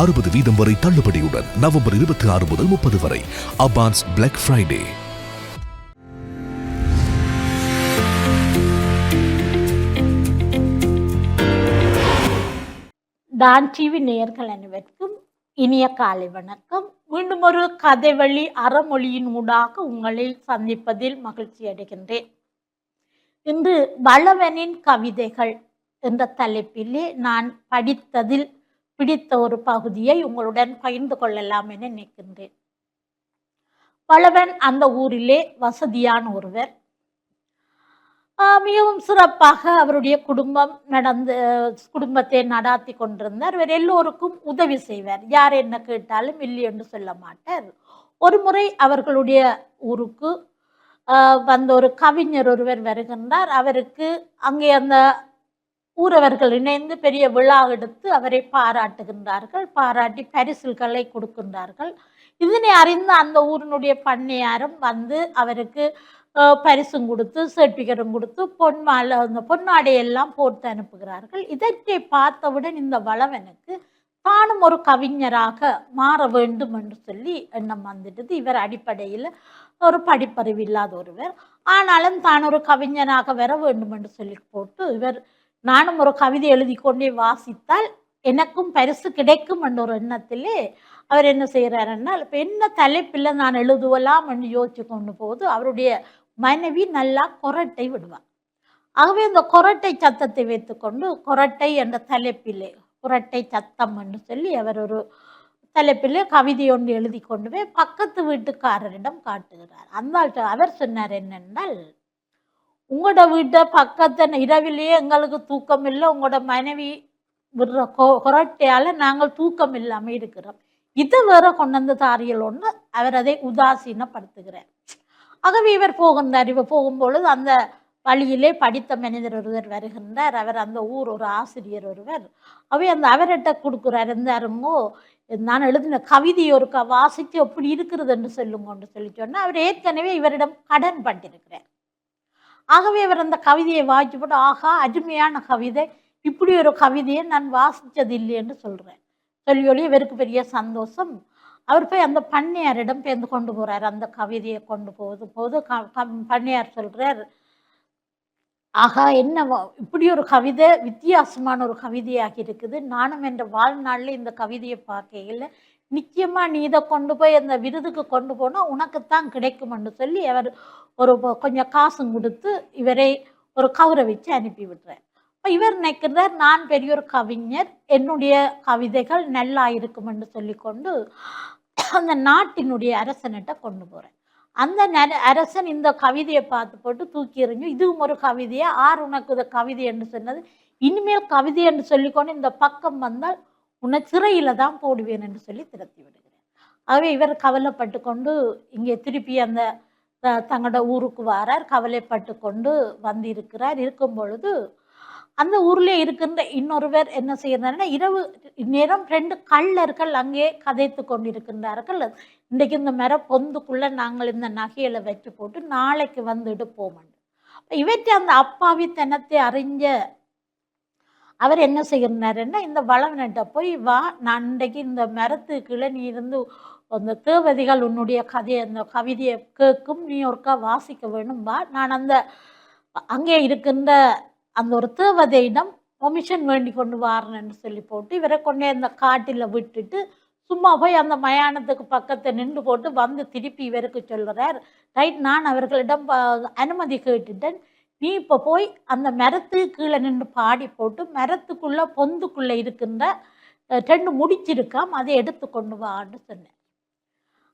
அறுபது வீதம் வரை தள்ளுபடியுடன் நவம்பர் இருபத்தி ஆறு முதல் முப்பது வரை. Abans black Friday Dan TV நேயர்கள் அனைவருக்கும் இனிய காலை வணக்கம். மீண்டும் ஒரு கதை வழி அறமொழியின் ஊடாக உங்களை சந்திப்பதில் மகிழ்ச்சி அடைகின்றேன். இன்று வளவனின் கவிதைகள் என்ற தலைப்பிலே நான் படித்ததில் பிடித்த ஒரு பகுதியை உங்களுடன் பகிர்ந்து கொள்ளலாம் என நினைக்கின்றேன். பலவன் அந்த ஊரிலே வசதியான ஒருவர். மிகவும் சிறப்பாக அவருடைய குடும்பம் நடந்து குடும்பத்தை நடாத்தி கொண்டிருந்தார். இவர் எல்லோருக்கும் உதவி செய்வார். யார் என்ன கேட்டாலும் இல்லை என்று சொல்ல மாட்டார். ஒரு முறை அவர்களுடைய ஊருக்கு வந்த ஒரு கவிஞர் ஒருவர் வருகின்றார். அவருக்கு அங்கே அந்த ஊரவர்கள் இணைந்து பெரிய விழா எடுத்து அவரை பாராட்டுகின்றார்கள். பாராட்டி பரிசில்களை கொடுக்கின்றார்கள். இதனை அறிந்த அந்த ஊரினுடைய பண்ணையாரும் வந்து அவருக்கு பரிசும் கொடுத்து சர்டிஃபிகேட்டும் கொடுத்து பொன்மாலை அந்த பொன்னாடையெல்லாம் போட்டு அனுப்புகிறார்கள். இதற்றை பார்த்தவுடன் இந்த வளவனுக்கு தானும் ஒரு கவிஞராக மாற வேண்டும் என்று சொல்லி எண்ணம் வந்துட்டது. இவர் அடிப்படையில் ஒரு படிப்பறிவு இல்லாத ஒருவர். ஆனாலும் தான் ஒரு கவிஞராக வர வேண்டும் என்று சொல்லி போட்டு இவர் நானும் ஒரு கவிதை எழுதி கொண்டே வாசித்தால் எனக்கும் பரிசு கிடைக்கும் என்ற ஒரு எண்ணத்திலே அவர் என்ன செய்கிறாருன்னா இப்போ என்ன தலைப்பில் நான் எழுதுவலாம்? என்று யோசிச்சு கொண்டு போது அவருடைய மனைவி நல்லா கொரட்டை விடுவார் ஆகவே இந்த கொரட்டை சத்தத்தை வைத்துக்கொண்டு கொரட்டை என்ற தலைப்பிலே குரட்டை சத்தம் என்று சொல்லி அவர் ஒரு தலைப்பிலே கவிதை ஒன்று எழுதி கொண்டு போய் பக்கத்து வீட்டுக்காரரிடம் காட்டுகிறார். அந்த அவர் சொன்னார் என்னென்றால் உங்களோட வீட்டை பக்கத்து இரவிலேயே எங்களுக்கு தூக்கம் இல்லை உங்களோட மனைவி விடுற கொ குரட்டையால் நாங்கள் தூக்கம் இல்லாமல் இருக்கிறோம். இதை வேற கொண்டு வந்து ஒன்று அவர் அதை உதாசீனப்படுத்துகிறார். ஆகவே இவர் போகின்றார். இவர் போகும்பொழுது அந்த வழியிலே படித்த மனிதர் ஒருவர் வருகின்றார். அவர் அந்த ஊர் ஒரு ஆசிரியர் ஒருவர். அவை அந்த அவர்கிட்ட கொடுக்குறார். இருந்தாருங்கோ நான் எழுதின கவிதை ஒரு க வாசித்து எப்படி இருக்கிறது என்று சொல்லுங்கன்னு சொல்லி சொன்னால் அவர் ஏற்கனவே இவரிடம் கடன் பண்ணிருக்கிறார் ஆகவே அவர் அந்த கவிதையை வாசிச்சு போட்டு ஆகா அருமையான கவிதை. இப்படி ஒரு கவிதையை நான் வாசித்தது இல்லைன்னு சொல்கிறேன் சொல்லி சொல்லி இவருக்கு பெரிய சந்தோஷம். அவர் போய் அந்த பண்ணையாரிடம் பேர்ந்து கொண்டு போகிறார் அந்த கவிதையை கொண்டு போகுது போது க- பண்ணையார் சொல்கிறார் ஆகா என்ன இப்படி ஒரு கவிதை வித்தியாசமான ஒரு கவிதையாக இருக்குது. நானும் என்ற வாழ்நாளில் இந்த கவிதையை பார்க்கையில் நிச்சயமாக நீ இதை கொண்டு போய் அந்த விருதுக்கு கொண்டு போனால் உனக்குத்தான் கிடைக்கும்னு சொல்லி அவர் ஒரு கொஞ்சம் காசும் கொடுத்து இவரை ஒரு கௌரவிச்சு அனுப்பி விடுறார் இப்போ இவர் நினைக்கிறார் நான் பெரிய ஒரு கவிஞர் என்னுடைய கவிதைகள் நல்லா இருக்குமென்று சொல்லிக்கொண்டு அந்த நாட்டினுடைய அரசன்கிட்ட கொண்டு போகிறேன் அந்த ந அரசன் இந்த கவிதையை பார்த்து போட்டு தூக்கி எறிஞ்சு இதுவும் ஒரு கவிதையா? ஆர் உனக்கு இது கவிதை? என்று சொன்னது. இனிமேல் கவிதை என்று சொல்லிக்கொண்டு இந்த பக்கம் வந்தால் உன்னை சிறையில தான் போடுவேன் என்று சொல்லி திரத்தி விடுகிறேன். ஆகவே இவர் கவலைப்பட்டு கொண்டு இங்கே திருப்பி அந்த தங்களோட ஊருக்கு வாரார். கவலைப்பட்டு கொண்டு வந்து இருக்கிறார் இருக்கும் பொழுது அந்த ஊர்ல இருக்கின்ற இன்னொருவர் என்ன செய்யறாருன்னா இரவு நேரம் ரெண்டு கள்ளர்கள் அங்கே கதைத்து கொண்டிருக்கின்றார்கள். இன்றைக்கு இந்த மர பொந்துக்குள்ள நாங்கள் இந்த நகையில வச்சு போட்டு நாளைக்கு வந்து எடுப்போம் இவற்றை அந்த அப்பாவித்தனத்தை அறிஞ்ச அவர் என்ன செய்கிறாருன்னா இந்த வளவனிட்ட போய் வா நான் இன்றைக்கு இந்த மரத்துக்குள்ள நீ இருந்து அந்த தேவதிகள் உன்னுடைய கதையை அந்த கவிதையை கேட்கும் நீ ஒருக்கா வாசிக்க வேணும் வா நான் அந்த அங்கே இருக்கின்ற அந்த ஒரு தேவதையிடம் பொமிஷன் வேண்டி கொண்டு வாரேன்னு சொல்லி போட்டு இவரை கொண்டே அந்த காட்டில் விட்டுட்டு சும்மா போய் அந்த மயானத்துக்கு பக்கத்தை நின்று போட்டு வந்து திருப்பி இவருக்கு சொல்கிறார் ரைட் நான் அவர்களிடம் அனுமதி கேட்டுட்டேன். நீ இப்போ போய் அந்த மரத்து கீழே நின்று பாடி போட்டு மரத்துக்குள்ளே பொந்துக்குள்ளே இருக்கின்ற ரெண்டு முடிச்சிருக்காம். அதை எடுத்து கொண்டு வான்னு சொன்னேன்.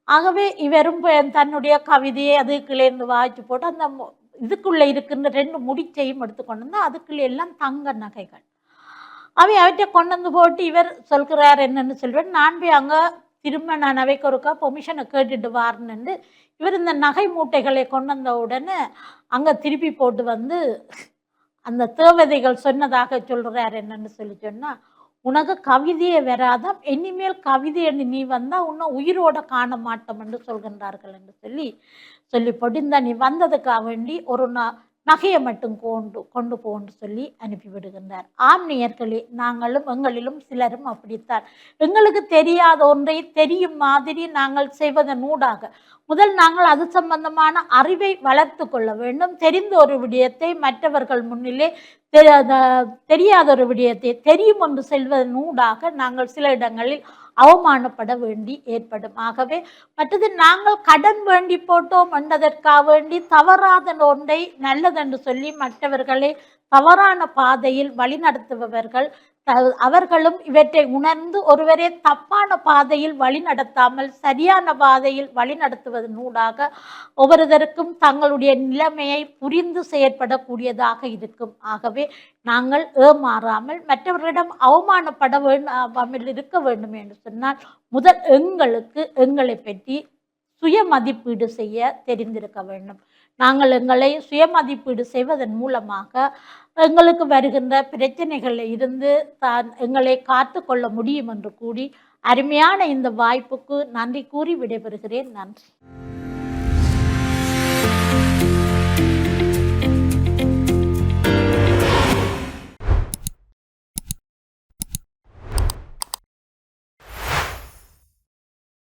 ஆகவே இவரும் போய் தன்னுடைய கவிதையை அதுக்குள்ளேருந்து வாய்ச்சி போட்டு அந்த இதுக்குள்ளே இருக்கின்ற ரெண்டு முடிச்சையும் எடுத்து கொண்டு வந்து அதுக்குள்ளே எல்லாம் தங்க நகைகள். அவை அவற்றை கொண்டு வந்து போட்டு இவர் சொல்கிறார் என்னன்னு சொல்வேன். நான் போய் அங்கே திரும்ப நான் அவைக்கு ஒருக்கா பொமிஷனை கேட்டுட்டு வாரேன்னு இவர் இந்த நகை மூட்டைகளை கொண்டு வந்த உடனே அங்கே திருப்பி போட்டு வந்து அந்த தேவதைகள் சொன்னதாக சொல்கிறார் என்னன்னு சொல்லி சொன்னால் உனக்கு கவிதையே வராத? இனிமேல் கவிதை என்று நீ வந்தால் உன்னை உயிரோட காண மாட்டோம் என்று சொல்கின்றார்கள் என்று சொல்லி சொல்லி போட்டு நீ வந்ததுக்காக வேண்டி ஒரு நா நகையை மட்டும் கொண்டு கொண்டு போன்னு சொல்லி அனுப்பிவிடுகின்றார். ஆம் நேயர்களே நாங்களும் எங்களிலும் சிலரும் அப்படித்தான். எங்களுக்கு தெரியாத ஒன்றை தெரியும் மாதிரி நாங்கள் செய்வதன் ஊடாக முதல் நாங்கள் அது சம்பந்தமான அறிவை வளர்த்து கொள்ள வேண்டும். தெரிந்த ஒரு விடயத்தை மற்றவர்கள் முன்னிலே தெ- தெரியாத ஒரு விடயத்தை தெரியும் என்று செல்வதன் ஊடாக நாங்கள் சில இடங்களில் அவமானப்பட வேண்டி ஏற்படும். ஆகவே மற்றது நாங்கள் கடன் வேண்டி போட்டோம் என்பதற்காக வேண்டி தவறாத ஒன்றை நல்லதென்று சொல்லி மற்றவர்களை தவறான பாதையில் வழிநடத்துபவர்கள் அவர்களும் இவற்றை உணர்ந்து ஒருவரை தப்பான பாதையில் வழிநடத்தாமல் சரியான பாதையில் வழிநடத்துவதன் ஊடாக ஒவ்வொருவருக்கும் தங்களுடைய நிலைமையை புரிந்து செயற்படக்கூடியதாக இருக்கும். ஆகவே நாங்கள் ஏமாறாமல் மற்றவர்களிடம் அவமானப்பட வேண்டாமல் இருக்க வேண்டும் என்று சொன்னால் முதல் எங்களுக்கு எங்களை பற்றி சுய மதிப்பீடு செய்ய தெரிந்திருக்க வேண்டும். நாங்கள் எங்களை சுயமதிப்பீடு செய்வதன் மூலமாக எங்களுக்கு வருகின்ற பிரச்சனைகளில் இருந்து தான் எங்களை காத்து கொள்ள முடியும் என்று கூறி அருமையான இந்த வாய்ப்புக்கு நன்றி கூறி விடைபெறுகிறேன். நன்றி.